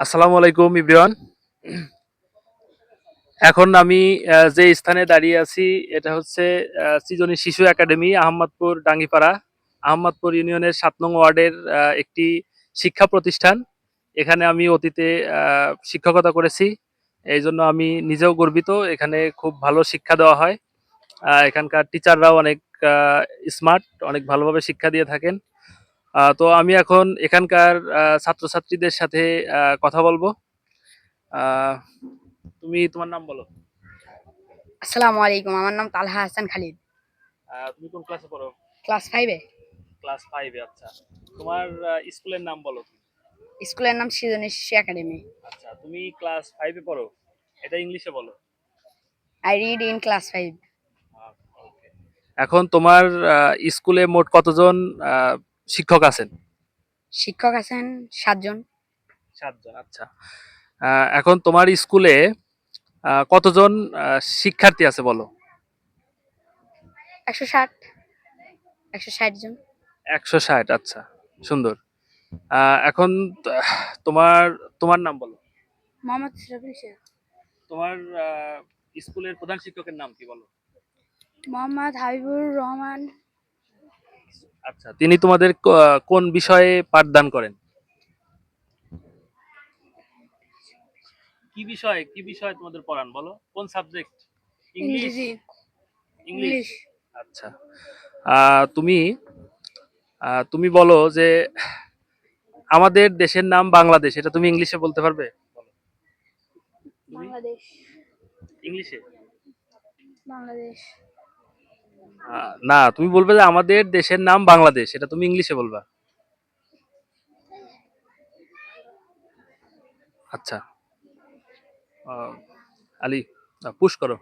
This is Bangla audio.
আসসালামু আলাইকুম, ইব্রিয়ান। এখন আমি যে স্থানে দাঁড়িয়ে আছি, এটা হচ্ছে সৃজনী শিশু একাডেমি আহমদপুর ডাঙ্গিপাড়া। আহমদপুর ইউনিয়নের সাত নং ওয়ার্ডের একটি শিক্ষা প্রতিষ্ঠান। এখানে আমি অতীতে শিক্ষকতা করেছি। এই জন্য আমি নিজেও গর্বিত। এখানে খুব ভালো শিক্ষা দেওয়া হয়। এখানকার টিচাররাও অনেক স্মার্ট অনেক ভালোভাবে শিক্ষা দিয়ে থাকেন। তো আমি এখন এখানকার ছাত্রছাত্রীদের সাথে কথা বলব। তুমি তোমার নাম বলো। আসসালামু আলাইকুম আমার নাম তালহা হাসান খালিদ। তুমি কোন ক্লাসে পড়ো? ক্লাস ফাইভে ক্লাস ফাইভে আচ্ছা। তোমার স্কুলের নাম বলো। স্কুলের নাম সৃজনী শিশু একাডেমি। আচ্ছা তুমি ক্লাস ফাইভে পড়ো। এটা ইংলিশে বলো। I read in class five এখন তোমার স্কুলে মোট কতজন শিক্ষক আছেন? শিক্ষক আছেন সাতজন। সাতজন আচ্ছা। এখন তোমার স্কুলে কতজন শিক্ষার্থী আছে বলো? একশো ষাট। একশো ষাট জন। একশো ষাট আচ্ছা। সুন্দর। এখন তোমার তোমার নাম বলো। মোহাম্মদ শেখ তোমার স্কুলের প্রধান শিক্ষকের নাম কি বলো? মোহাম্মদ হাবিবুর রহমান। আচ্ছা তিনি তোমাদের কোন বিষয়ে পাঠদান করেন? কি বিষয় কি বিষয় তোমাদের পড়ান বলো? কোন সাবজেক্ট ইংলিশ ইংলিশ। আচ্ছা। তুমি তুমি বলো যে আমাদের দেশের নাম বাংলাদেশ এটা তুমি ইংলিশে বলতে পারবে? বলো। বাংলাদেশ। ইংলিশে? বাংলাদেশ। না, তুমি বলবে যে আমাদের দেশের নাম বাংলাদেশ, এটা তুমি ইংলিশে বলবা। আচ্ছা। আলী পুশ করো।